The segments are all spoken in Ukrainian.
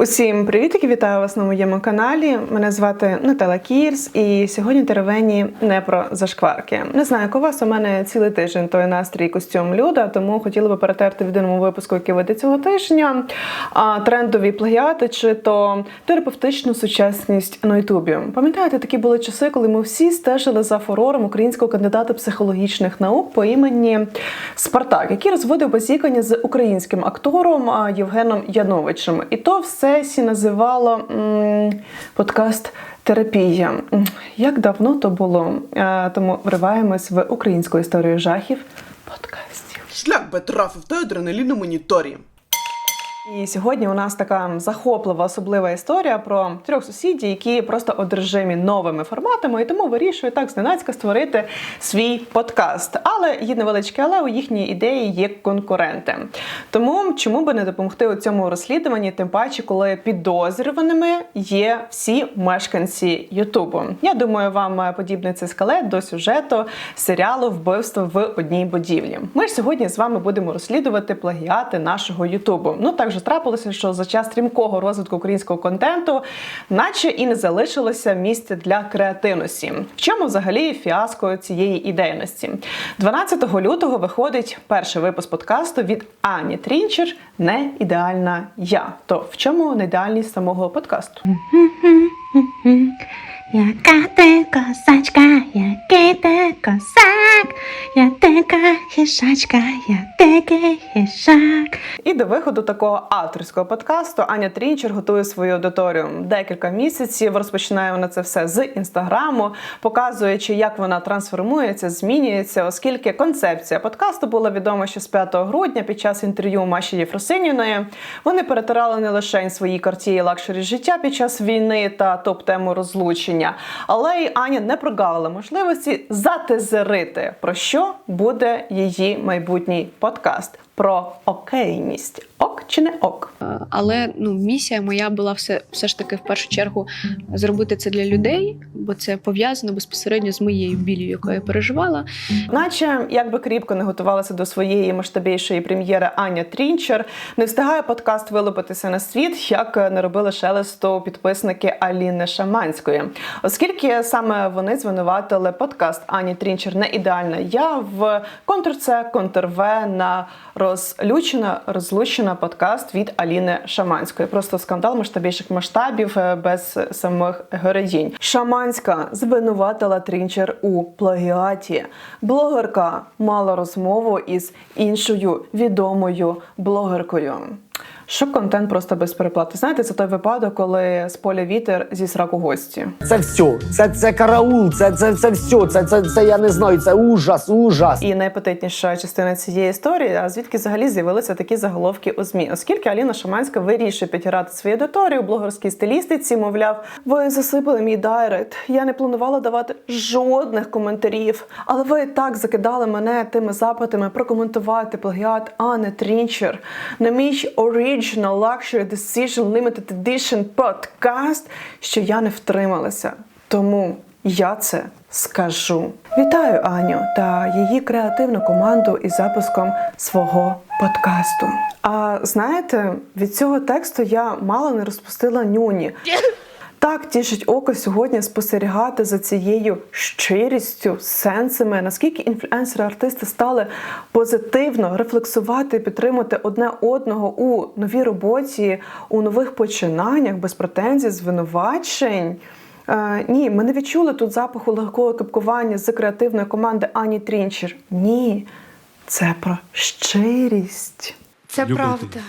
Усім привітки, вітаю вас на моєму каналі. Мене звати Наталя Кірс, і сьогодні теревені не про зашкварки. Не знаю, як у вас у мене цілий тиждень той настрій костюм люда, тому хотіла би перетерти в єдиному випуску, який вийде цього тижня. А трендові плагіати чи то терапевтичну сучасність на Ютубі. Пам'ятаєте, такі були часи, коли ми всі стежили за фурором українського кандидата психологічних наук по імені Спартак, який розводив базікання з українським актором Євгеном Яновичем. І то все сі називала подкаст. Терапія. Як давно то було? Е, Тому вриваємось в українську історію жахів подкастів. Шлях би трафив та адреналіну на моніторі. І сьогодні у нас така захоплива, особлива історія про трьох сусідів, які просто одержимі новими форматами, і тому вирішують так зненацька створити свій подкаст. Але є невеличке, але у їхній ідеї є конкуренти. Тому чому би не допомогти у цьому розслідуванні, тим паче, коли підозрюваними є всі мешканці Ютубу. Я думаю, вам подібний цей скелет до сюжету серіалу Вбивство в одній будівлі. Ми ж сьогодні з вами будемо розслідувати плагіати нашого Ютубу. Ну так же трапилося, що за час стрімкого розвитку українського контенту, наче і не залишилося місця для креативності. В чому взагалі фіаско цієї ідейності? 12 лютого виходить перший випуск подкасту від Ані Трінчер Не ідеальна я. То в чому неідеальність самого подкасту? Яка ти косачка, який ти косак, я така хижачка, я дикий хижак. І до виходу такого авторського подкасту Аня Трінчер готує свою аудиторію декілька місяців. Розпочинає вона це все з інстаграму, показуючи, як вона трансформується, змінюється, оскільки концепція подкасту була відома ще з 5 грудня під час інтерв'ю Маші Єфросиніної. Вони перетирали не лише свої картії лакшері життя під час війни та топ-тему розлучення, але й Аня не прогавила можливості затезерити, про що буде її майбутній подкаст. Про окейність. Ок чи не ок? Е, Але ну, місія моя була все, все ж таки в першу чергу зробити це для людей, бо це пов'язано безпосередньо з моєю білью, яку я переживала. Наче як би кріпко не готувалася до своєї масштабішої прем'єри Аня Трінчер, не встигає подкаст вилупитися на світ, як не робили шелесту підписники Аліни Шаманської, оскільки саме вони звинуватили подкаст Ані Трінчер не ідеальна я в контр С, контр В на розлючена, розлучена подкаст від Аліни Шаманської. Просто скандал масштабніших масштабів е, без самих героїнь. Шаманська звинуватила Трінчер у плагіаті. Блогерка мала розмову із іншою відомою блогеркою. Щоб контент просто без переплати. Знаєте, це той випадок, коли з поля вітер зі сраку гості. Це все, це, це караул, це, це, це все, це, це, це я не знаю, це ужас, ужас. І найпотитніша частина цієї історії, а звідки взагалі з'явилися такі заголовки у ЗМІ, оскільки Аліна Шаманська вирішує підіграти свою аудиторію у блогерській стилістиці, мовляв, ви засипали мій дайрект. Я не планувала давати жодних коментарів, але ви так закидали мене тими запитами прокоментувати плагіат Анни Трінчер на мій Original Luxury Decision Limited Edition подкаст, що я не втрималася. Тому я це скажу. Вітаю Аню та її креативну команду із запуском свого подкасту. А знаєте, від цього тексту я мало не розпустила нюні. Так тішить око сьогодні спостерігати за цією щирістю, сенсами, наскільки інфлюенсери-артисти стали позитивно рефлексувати, і підтримувати одне одного у новій роботі, у нових починаннях, без претензій, звинувачень. Е, ні, ми не відчули тут запаху легкого кипкування з креативної команди Ані Трінчер. Ні, це про щирість. Це Любителі. правда.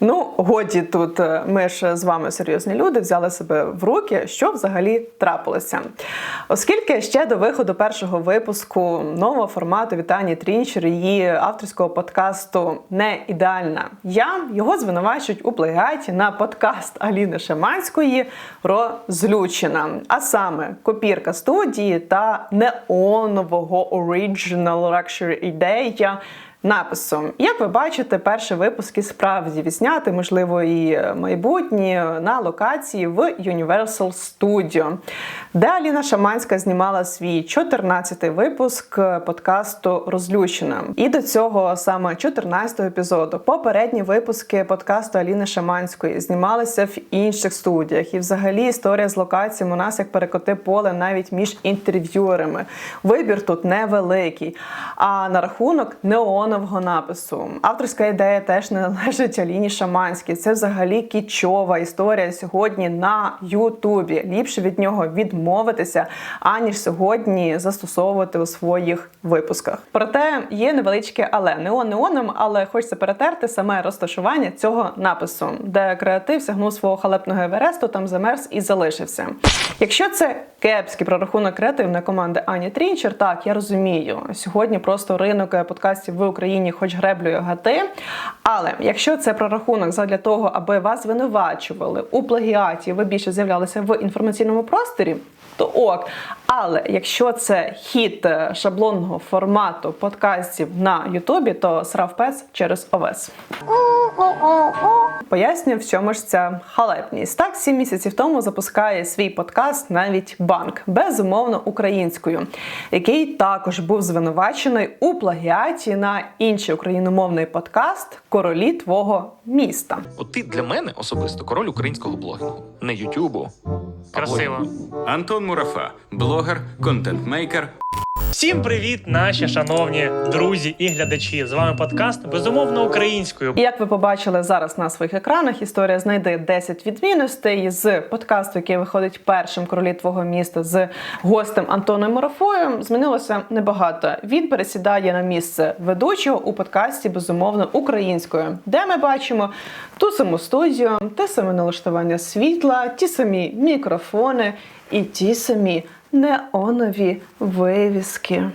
Ну, годі тут е, ми ж з вами серйозні люди взяли себе в руки, що взагалі трапилося. Оскільки ще до виходу першого випуску нового формату Вітані Трінчер її авторського подкасту Не ідеальна я його звинувачують у плагіаті на подкаст Аліни Шаманської Розлючена. А саме копірка студії та неонового Original Luxury ідея написом. Як ви бачите, перші випуски справді відзняти, можливо, і майбутні на локації в Universal Studio, де Аліна Шаманська знімала свій 14-й випуск подкасту Розлючена. І до цього саме 14-го епізоду. Попередні випуски подкасту Аліни Шаманської знімалися в інших студіях. І взагалі історія з локаціями у нас як перекоти поле навіть між інтерв'юерами. Вибір тут невеликий. А на рахунок неонового напису авторська ідея теж не належить Аліні Шаманській. Це взагалі кічова історія сьогодні на Ютубі. Ліпше від нього відмовитися, аніж сьогодні застосовувати у своїх випусках. Проте є невеличке але неон неоном, але хочеться перетерти саме розташування цього напису, де креатив сягнув свого халепного евересту, там замерз і залишився. Якщо це кепський прорахунок креативної команди Ані Трінчер, так я розумію. Сьогодні просто ринок е, подкастів в Україні, хоч греблює гати. Але якщо це прорахунок задля того, аби вас звинувачували у плагіаті, ви більше з'являлися в інформаційному просторі, то ок. Але якщо це хід е, шаблонного формату подкастів на Ютубі, то срав пес через ОВЕС. Пояснюю, в чому ж ця халепність. Так, сім місяців тому запускає свій подкаст навіть банк, безумовно українською, який також був звинувачений у плагіаті на інший україномовний подкаст Королі твого міста. От ти для мене особисто король українського блогінгу, не Ютубу. Красиво. Антон Мурафа, блогер, контент-мейкер, Всім привіт, наші шановні друзі і глядачі. З вами подкаст безумовно українською. Як ви побачили зараз на своїх екранах, історія знайде 10 відмінностей з подкасту, який виходить першим королі твого міста з гостем Антоном Марафою. Змінилося небагато. Він пересідає на місце ведучого у подкасті безумовно українською, де ми бачимо ту саму студію, те саме налаштування світла, ті самі мікрофони і ті самі неонові вивіски.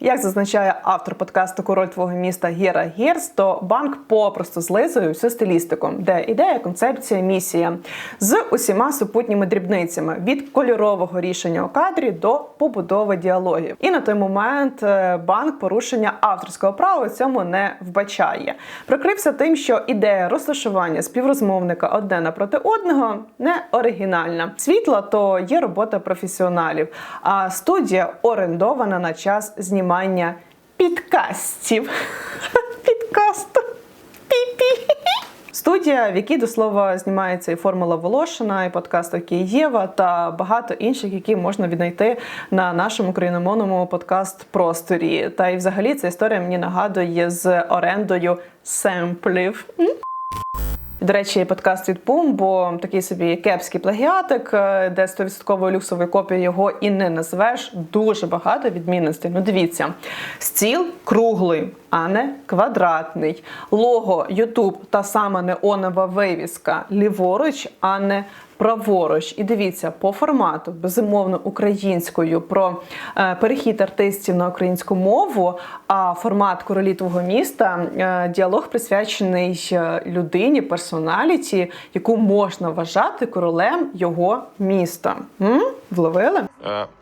Як зазначає автор подкасту Король твого міста Гера Герс, то банк попросту злизує всю стилістику, де ідея, концепція, місія з усіма супутніми дрібницями від кольорового рішення у кадрі до побудови діалогів. І на той момент е, банк порушення авторського права цьому не вбачає. Прикрився тим, що ідея розташування співрозмовника одне напроти одного не оригінальна. Світла то є робота професіоналів, а студія орендована на час знімання підкастів. Підкасту. Пі-пі. Студія, в якій до слова знімається і формула Волошина, і подкаст «Окей, Єва та багато інших, які можна віднайти на нашому україномовному подкаст просторі. Та й взагалі ця історія мені нагадує з орендою семплів. До речі, подкаст від Пумбо такий собі кепський плагіатик, е, де 100% люксової копії його і не назвеш. Дуже багато відмінностей. Ну, дивіться, стіл круглий, а не квадратний. Лого YouTube та сама неонова вивіска ліворуч, а не праворуч. І дивіться по формату, безумовно, українською про е, перехід артистів на українську мову. А формат королі твого міста е, діалог присвячений е, людині, персоналіті, яку можна вважати королем його міста. М? Вловили?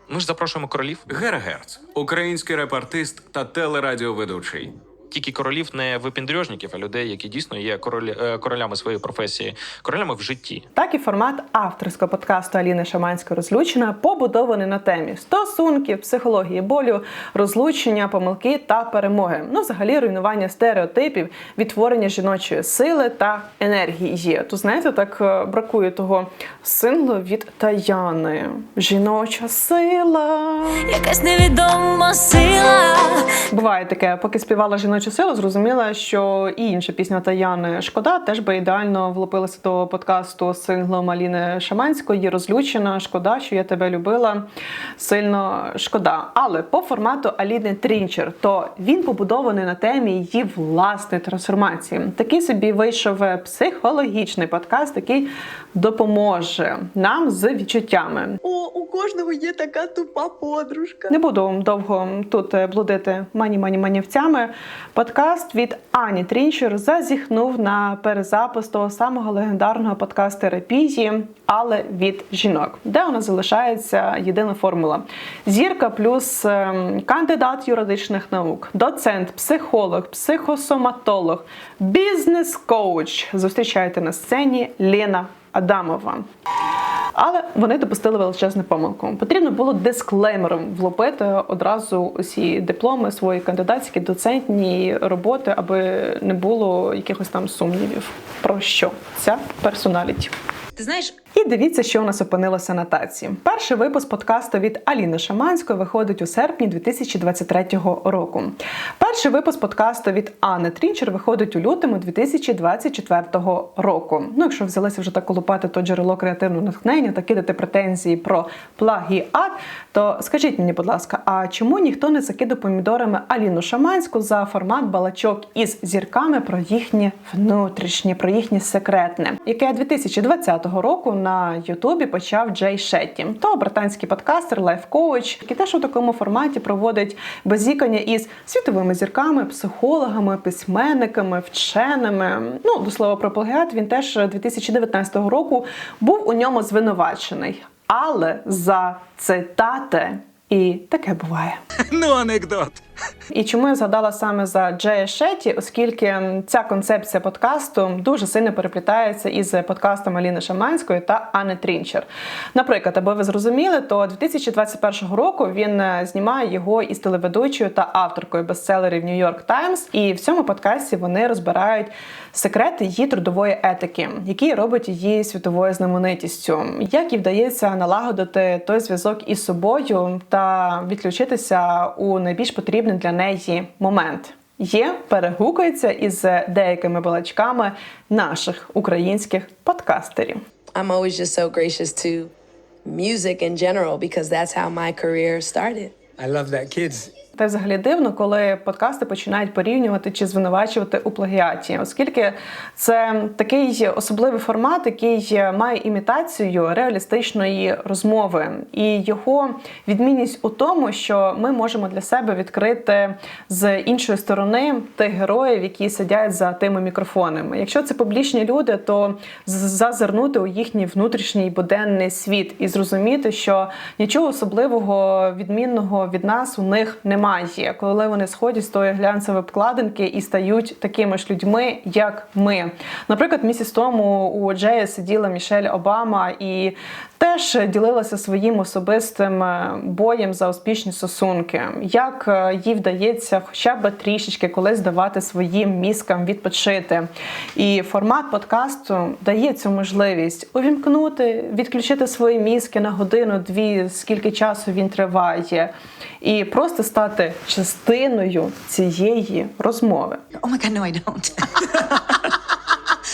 Ми ж запрошуємо королів. Гера Герц, український реп-артист та телерадіоведучий. Тільки королів не випіндрьожників, а людей, які дійсно є королі, е, королями своєї професії, королями в житті. Так і формат авторського подкасту Аліни Шаманської розлучена побудований на темі стосунків, психології болю, розлучення, помилки та перемоги. Ну, взагалі, руйнування стереотипів, відтворення жіночої сили та енергії. То знаєте, так е, бракує того синглу від Таяни. Жіноча сила. Якась невідома сила. Буває таке, поки співала жіночу силу, зрозуміла, що і інша пісня Таяни Шкода теж би ідеально влупилася до подкасту з синглом Аліни Шаманської розлучена. Шкода, що я тебе любила. Сильно шкода. Але по формату Аліни Трінчер, то він побудований на темі її власної трансформації. Такий собі вийшов психологічний подкаст, який допоможе нам з відчуттями. О, у кожного є така тупа подружка. Не буду довго тут е, блудити мані мані манівцями. Подкаст від Ані Трінчер зазіхнув на перезапис того самого легендарного подкасту терапії, але від жінок, де у нас залишається єдина формула: зірка плюс ем, кандидат юридичних наук, доцент, психолог, психосоматолог, бізнес-коуч. Зустрічайте на сцені Лена Адамова. Але вони допустили величезну помилку. Потрібно було дисклеймером влопити одразу усі дипломи, свої кандидатські, доцентні роботи, аби не було якихось там сумнівів. Про що ця персоналіті? Ти знаєш, І дивіться, що у нас опинилося на таці. Перший випуск подкасту від Аліни Шаманської виходить у серпні 2023 року. Перший випуск подкасту від Анни Трінчер виходить у лютому 2024 року. Ну, якщо взялися вже так колупати то джерело креативного натхнення та кидати претензії про плагіат, то скажіть мені, будь ласка, а чому ніхто не закидав помідорами Аліну Шаманську за формат балачок із зірками про їхнє внутрішнє, про їхнє секретне, яке 2020 року на Ютубі почав Джей Шетті, то британський подкастер, лайф-коуч, який теж у такому форматі проводить базікання із світовими зірками, психологами, письменниками, вченими. Ну до слова про плагіат, він теж 2019 року був у ньому звинувачений, але за цитати. І таке буває. Ну, анекдот. І чому я згадала саме за Джея Шеті, оскільки ця концепція подкасту дуже сильно переплітається із подкастом Аліни Шаманської та Анни Трінчер. Наприклад, аби ви зрозуміли, то 2021 року він е, знімає його із телеведучою та авторкою бестселерів New York Times. І в цьому подкасті вони розбирають секрети її трудової етики, які робить її світовою знаменитістю, як їй вдається налагодити той зв'язок із собою та відключитися у найбільш потрібний для неї момент. Є перегукується із деякими балачками наших українських подкастерів. I'm always just so gracious to music in general because that's how my career started. I love that, kids. Та взагалі дивно, коли подкасти починають порівнювати чи звинувачувати у плагіаті, оскільки це такий особливий формат, який має імітацію реалістичної розмови, і його відмінність у тому, що ми можемо для себе відкрити з іншої сторони тих героїв, які сидять за тими мікрофонами. Якщо це публічні люди, то зазирнути у їхній внутрішній буденний світ і зрозуміти, що нічого особливого відмінного від нас у них немає, коли вони сходять з тої глянцевої обкладинки і стають такими ж людьми, як ми. Наприклад, місяць тому у Джея сиділа Мішель Обама і теж ділилася своїм особистим е, боєм за успішні стосунки, як е, їй вдається хоча б трішечки колись давати своїм мізкам відпочити. І формат подкасту дає цю можливість увімкнути, відключити свої мізки на годину-дві, скільки часу він триває, і просто стати частиною цієї розмови. oh my god, no, I don't.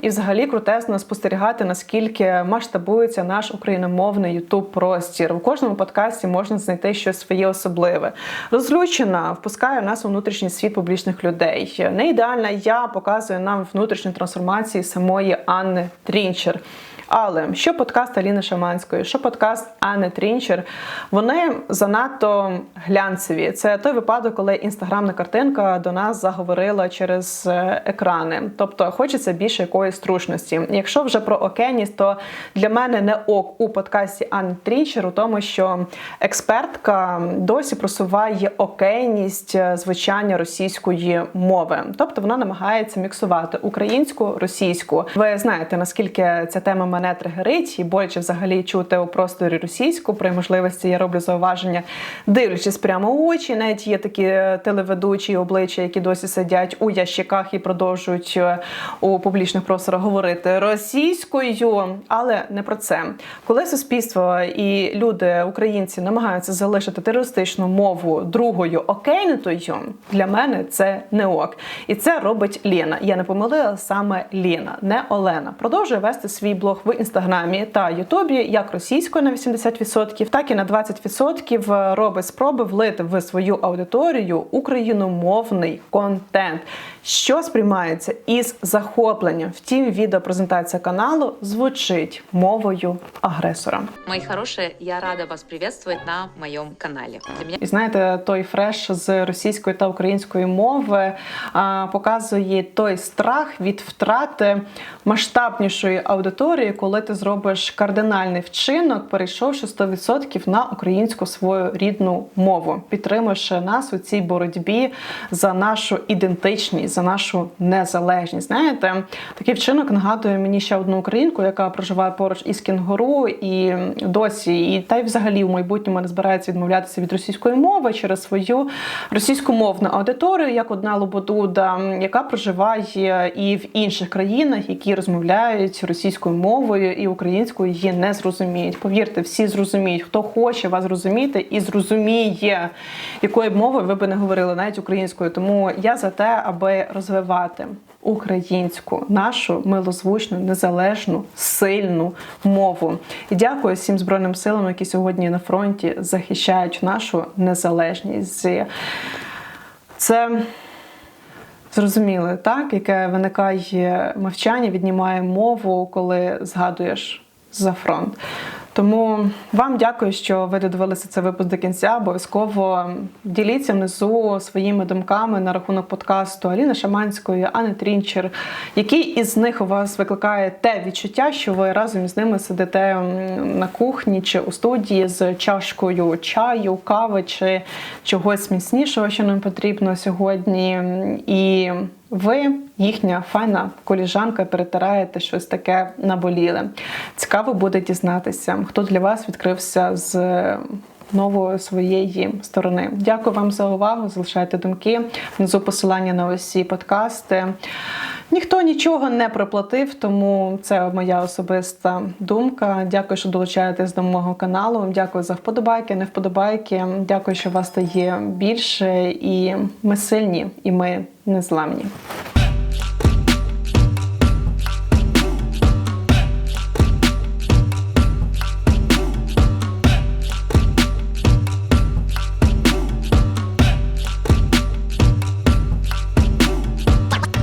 І взагалі крутесно спостерігати, наскільки масштабується наш україномовний ютуб простір. У кожному подкасті можна знайти щось своє особливе. Розлючена впускає нас у внутрішній світ публічних людей. Не ідеальна я показує нам внутрішню трансформацію самої Анни Трінчер. Але що подкаст Аліни Шаманської, що подкаст Анни Трінчер, вони занадто глянцеві. Це той випадок, коли інстаграмна картинка до нас заговорила через е, екрани. Тобто хочеться більше якоїсь трушності. Якщо вже про окейність, то для мене не ок у подкасті Анни Трінчер у тому, що експертка досі просуває окейність е, звучання російської мови. Тобто вона намагається міксувати українську, російську. Ви знаєте, наскільки ця тема мене тригерить і боляче взагалі чути у просторі російську. При можливості я роблю зауваження, дивлячись прямо у очі. Навіть є такі е, телеведучі обличчя, які досі сидять у ящиках і продовжують е, у публічних просторах говорити російською, але не про це. Коли суспільство і люди, українці, намагаються залишити терористичну мову другою окейнутою, для мене це не ок. І це робить Лена. Я не помилила саме Лена, не Олена. Продовжує вести свій блог в інстаграмі та Ютубі, як російською на 80%, так і на 20% робить спроби влити в свою аудиторію україномовний контент, що сприймається із захопленням. Втім, відеопрезентація каналу звучить мовою агресора. Мои хорошие, я рада вас приветствовать на моем канале. Для меня І знаєте, той фреш з російської та української мови а, показує той страх від втрати масштабнішої аудиторії, коли ти зробиш кардинальний вчинок, перейшовши 100% на українську свою рідну мову, підтримуєш нас у цій боротьбі за нашу ідентичність, за нашу незалежність. Знаєте, такий вчинок нагадує мені ще одну українку, яка проживає поруч із кінгуру, і досі, і та й взагалі в майбутньому не збирається відмовлятися від російської мови через свою російськомовну аудиторію, як одна Лободуда, яка проживає і в інших країнах, які розмовляють російською мовою і українською її не зрозуміють. Повірте, всі зрозуміють, хто хоче вас зрозуміти і зрозуміє, якою б мовою ви би не говорили, навіть українською. Тому я за те, аби розвивати українську, нашу милозвучну, незалежну, сильну мову. І дякую всім збройним силам, які сьогодні на фронті захищають нашу незалежність. Це зрозуміле, так, яке виникає мовчання, віднімає мову, коли згадуєш за фронт. Тому вам дякую, що ви додивилися цей випуск до кінця. Обов'язково діліться внизу своїми думками на рахунок подкасту Аліни Шаманської, Ани Трінчер. Який із них у вас викликає те відчуття, що ви разом із ними сидите на кухні чи у студії з чашкою чаю, кави чи чогось міцнішого, що нам потрібно сьогодні. І ви, їхня файна коліжанка, перетираєте щось таке наболіле. Цікаво буде дізнатися, хто для вас відкрився з нової своєї сторони. Дякую вам за увагу. Залишайте думки. Внизу посилання на усі подкасти. Ніхто нічого не проплатив, тому це моя особиста думка. Дякую, що долучаєтесь до мого каналу. Дякую за вподобайки, не вподобайки. Дякую, що вас стає більше. І ми сильні, і ми незламні.